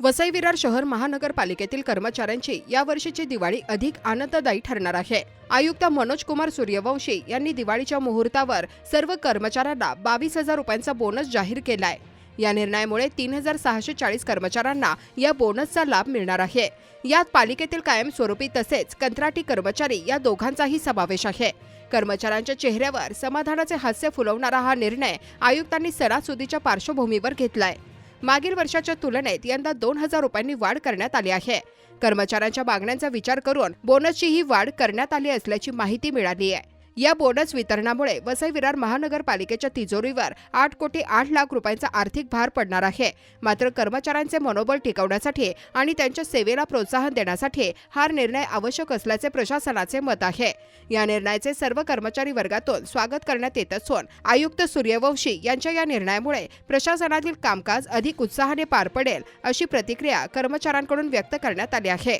वसई विरार शहर महानगरपालिकेतील कर्मचाऱ्यांची यावर्षीची दिवाळी अधिक आनंददायी ठरणार आहे. आयुक्त मनोज कुमार सूर्यवंशी यांनी दिवाळीच्या मुहूर्तावर सर्व कर्मचाऱ्यांना बावीस हजार रुपयांचा बोनस जाहीर केलाय. या निर्णयामुळे तीन हजार सहाशे चाळीस कर्मचाऱ्यांना या बोनसचा लाभ मिळणार आहे. यात पालिकेतील कायमस्वरूपी तसेच कंत्राटी कर्मचारी या दोघांचाही समावेश आहे. कर्मचाऱ्यांच्या चेहऱ्यावर समाधानाचे हास्य फुलवणारा हा निर्णय आयुक्तांनी सणासुदीच्या पार्श्वभूमीवर घेतलाय. मागील वर्षाच्या तुलनेत यंदा दोन हजार रुपयांनी वाढ करण्यात आली आहे. कर्मचाऱ्यांच्या मागण्यांचा विचार करून बोनसची ही वाढ करण्यात आली असल्याची माहिती मिळाली आहे या बोनस वितरणामुळे वसई विरार महानगरपालिकेच्या तिजोरीवर आठ कोटी आठ लाख रुपयांचा आर्थिक भार पडणार आहे. मात्र कर्मचाऱ्यांचे मनोबल टिकवण्यासाठी आणि त्यांच्या सेवेला प्रोत्साहन देण्यासाठी हा निर्णय आवश्यक असल्याचे प्रशासनाचे मत आहे. या निर्णयाचे सर्व कर्मचारी वर्गातून स्वागत करण्यात येत असून आयुक्त सूर्यवंशी यांच्या या निर्णयामुळे प्रशासनातील कामकाज अधिक उत्साहाने पार पडेल अशी प्रतिक्रिया कर्मचाऱ्यांकडून व्यक्त करण्यात आली आहे.